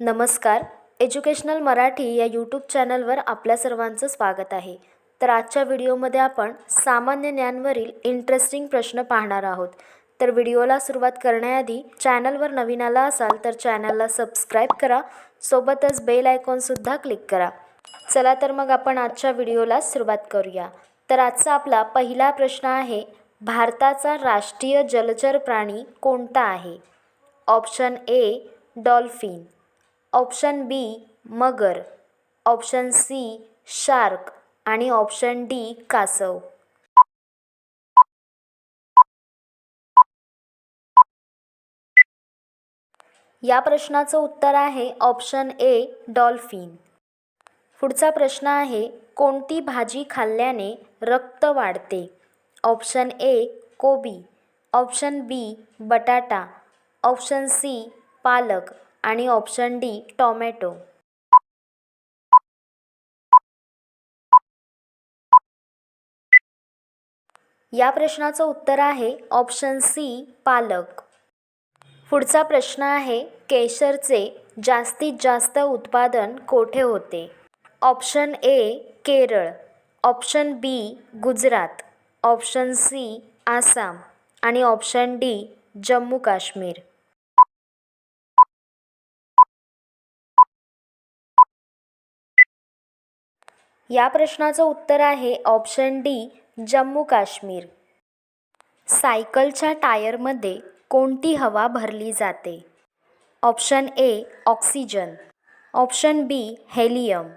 नमस्कार. एज्युकेशनल मराठी या यूट्यूब चॅनलवर आपल्या सर्वांचं स्वागत आहे. तर आजच्या व्हिडिओमध्ये आपण सामान्य ज्ञानवरील इंटरेस्टिंग प्रश्न पाहणार आहोत. तर व्हिडिओला सुरुवात करण्याआधी चॅनलवर नवीन आला असाल तर चॅनलला सबस्क्राईब करा. सोबतच बेल आयकॉनसुद्धा क्लिक करा. चला तर मग आपण आजच्या व्हिडिओला सुरुवात करूया. तर आजचा आपला पहिला प्रश्न आहे भारताचा राष्ट्रीय जलचर प्राणी कोणता आहे? Option A dolphin option B Magar. Option C shark. आणि ऑप्शन डी कासव. या प्रश्नाचं उत्तर आहे ऑप्शन ए डॉल्फिन. पुढचा प्रश्न आहे कोणती भाजी खाल्ल्याने रक्त वाढते? ऑप्शन ए कोबी. ऑप्शन बी बटाटा. ऑप्शन सी पालक. आणि ऑप्शन डी टॉमॅटो. या प्रश्नाचं उत्तर आहे ऑप्शन सी पालक. पुढचा प्रश्न आहे केशरचे जास्तीत जास्त उत्पादन कोठे होते? Option A Kerala. Option B Gujarat. Option C Assam. आणि ऑप्शन डी जम्मू काश्मीर. या प्रश्नाचं उत्तर आहे ऑप्शन डी जम्मू काश्मीर. सायकलच्या टायरमध्ये कोणती हवा भरली जाते? Option A oxygen option B helium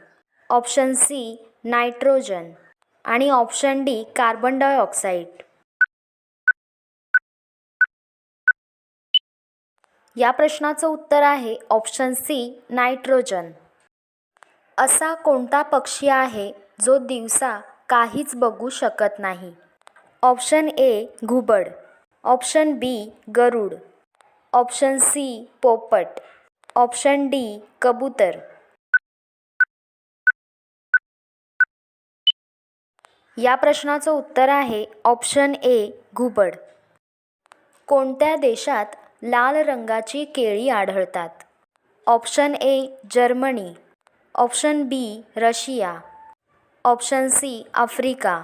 option C nitrogen आणि ऑप्शन डी कार्बन डायऑक्साईड या प्रश्नाचं उत्तर आहे ऑप्शन सी नायट्रोजन असा कोणता पक्षी आहे जो दिवसा काहीच बघू शकत नाही? ऑप्शन ए घुबड. ऑप्शन बी गरुड. ऑप्शन सी पोपट. ऑप्शन डी कबूतर. या प्रश्नाचं उत्तर आहे ऑप्शन ए घुबड. कोणत्या देशात लाल रंगाची केळी आढळतात? Option A Germany. Option B Russia. Option C Africa.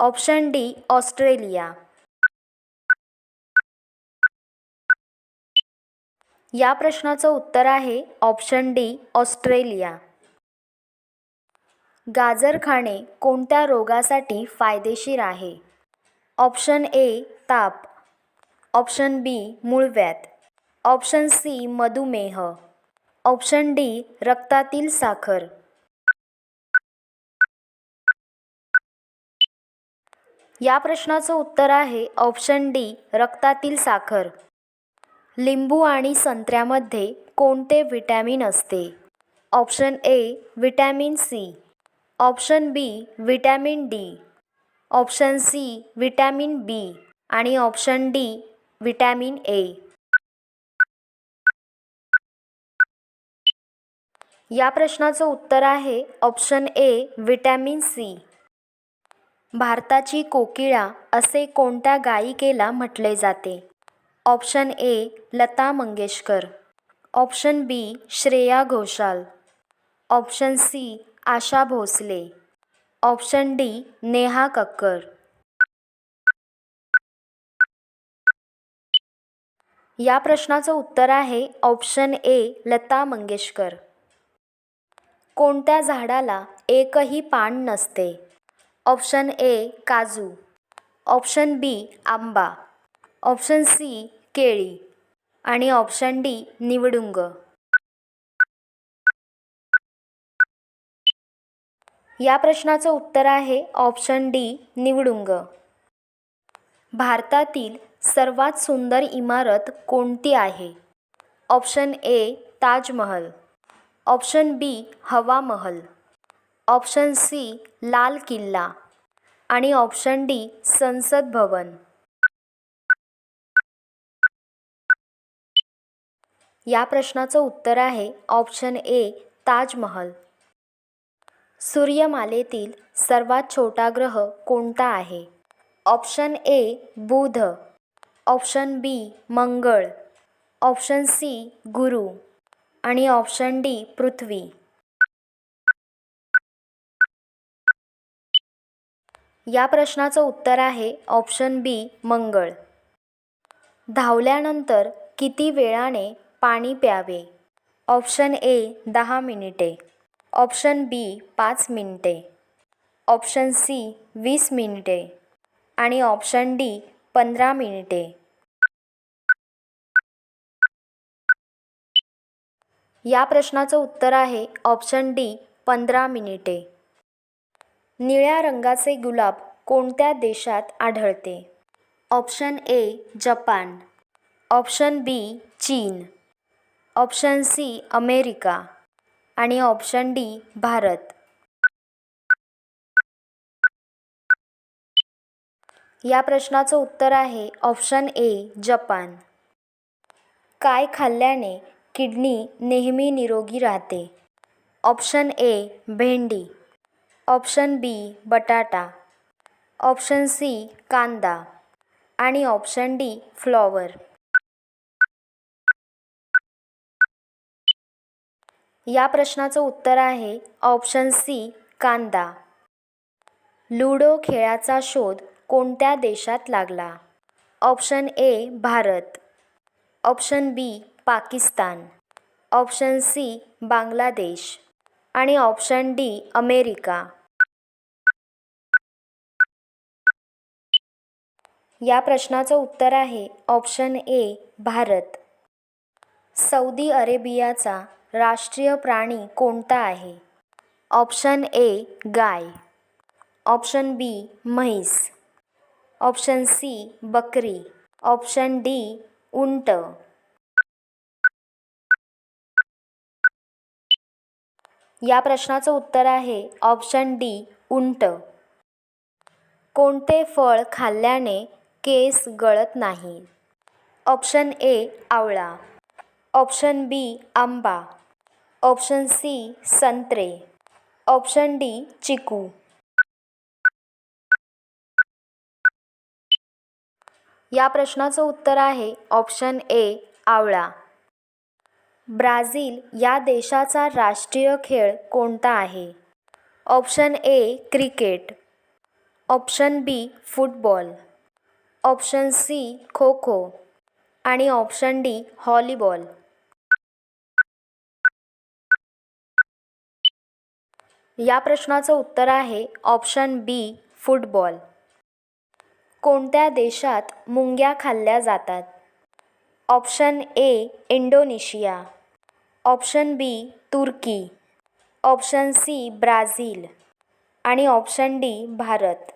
Option D Australia. या प्रश्नाचं उत्तर आहे ऑप्शन डी ऑस्ट्रेलिया. गाजर खाणे कोणत्या रोगासाठी फायदेशीर आहे? ऑप्शन ए ताप. ऑप्शन बी मूळव्याध. ऑप्शन सी मधुमेह. ऑप्शन डी रक्तातील साखर. या प्रश्नाचं उत्तर आहे ऑप्शन डी रक्तातील साखर. लिंबू आणि संत्र्यामध्ये कोणते विटॅमिन असते? Option A vitamin C. Option B vitamin D. Option C vitamin B. आणि ऑप्शन डी विटॅमिन ए. या प्रश्नाचं उत्तर आहे ऑप्शन ए विटॅमिन सी. भारताची कोकिळा असे कोणत्या गायिकेला म्हटले जाते? Option A Lata Mangeshkar. Option B Shreya Ghoshal. Option C Asha Bhosle. Option D Neha Kakkar. या प्रश्नाचं उत्तर आहे ऑप्शन ए लता मंगेशकर. कोणत्या झाडाला एकही पान नसते? ऑप्शन ए काजू. ऑप्शन बी आंबा. ऑप्शन सी केळी. आणि ऑप्शन डी निवडुंग. या प्रश्नाचं उत्तर आहे ऑप्शन डी निवडुंग. भारतातील सर्वात सुंदर इमारत कोणती आहे? Option A Taj Mahal. Option B Hawa Mahal. Option C लाल किल्ला. आणि ऑप्शन डी संसद भवन. या प्रश्नाचं उत्तर आहे ऑप्शन ए ताजमहल. सूर्यमालेतील सर्वात छोटा ग्रह कोणता आहे? ऑप्शन ए बुध. ऑप्शन बी मंगळ. ऑप्शन सी गुरु. आणि ऑप्शन डी पृथ्वी. या प्रश्नाचं उत्तर आहे ऑप्शन बी मंगळ. धावल्यानंतर किती वेळाने पाणी प्यावे? ऑप्शन ए दहा मिनिटे. ऑप्शन बी पाच मिनिटे. ऑप्शन सी वीस मिनिटे. आणि ऑप्शन डी पंधरा मिनिटे. या प्रश्नाचं उत्तर आहे ऑप्शन डी पंधरा मिनिटे. निळ्या रंगाचे गुलाब कोणत्या देशात आढळते? Option A Japan. Option B चीन. Option C America. आणि ऑप्शन डी भारत. या प्रश्नाचं उत्तर आहे ऑप्शन ए जपान. काय खाल्ल्याने किडनी नेहमी निरोगी राहते. ऑप्शन ए भेंडी. ऑप्शन बी बटाटा. ऑप्शन सी कांदा. आणि ऑप्शन डी फ्लॉवर. या प्रश्नाचं उत्तर आहे ऑप्शन सी कांदा. लुडो खेळाचा शोध कोणत्या देशात लागला? Option A Bharat. Option B Pakistan. Option C Bangladesh. आणि ऑप्शन डी अमेरिका. या प्रश्नाचं उत्तर आहे ऑप्शन ए भारत. सौदी अरेबियाचा राष्ट्रीय प्राणी कोणता आहे? ऑप्शन ए गाय. ऑप्शन बी म्हैस. ऑप्शन सी बकरी. ऑप्शन डी उंट. या प्रश्नाचं उत्तर आहे ऑप्शन डी उंट. कोणते फळ खाल्ल्याने केस गळत नाही? ऑप्शन ए आवळा. ऑप्शन बी आंबा. ऑप्शन सी संत्रे. ऑप्शन डी चिकू. या प्रश्नाचं उत्तर आहे ऑप्शन ए आवळा. ब्राझील या देशाचा राष्ट्रीय खेळ कोणता आहे? Option A cricket. Option B football. Option C kho kho आणि ऑप्शन डी हॉलीबॉल या प्रश्नाचं उत्तर आहे ऑप्शन बी फुटबॉल. कोणत्या देशात मुंग्या खाल्ल्या जातात? Option A Indonesia. Option B Turkey. Option C Brazil. आणि ऑप्शन डी भारत.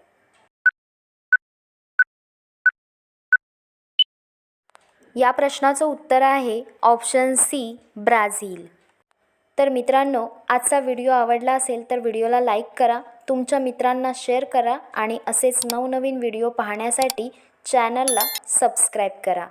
या प्रश्नाचं उत्तर आहे ऑप्शन सी ब्राझील. तर मित्रांनो आजचा व्हिडिओ आवडला असेल तर व्हिडिओला लाईक करा तुमच्या मित्रांना शेअर करा आणि असेच नवनवीन व्हिडिओ पाहण्यासाठी चॅनलला सबस्क्राईब करा.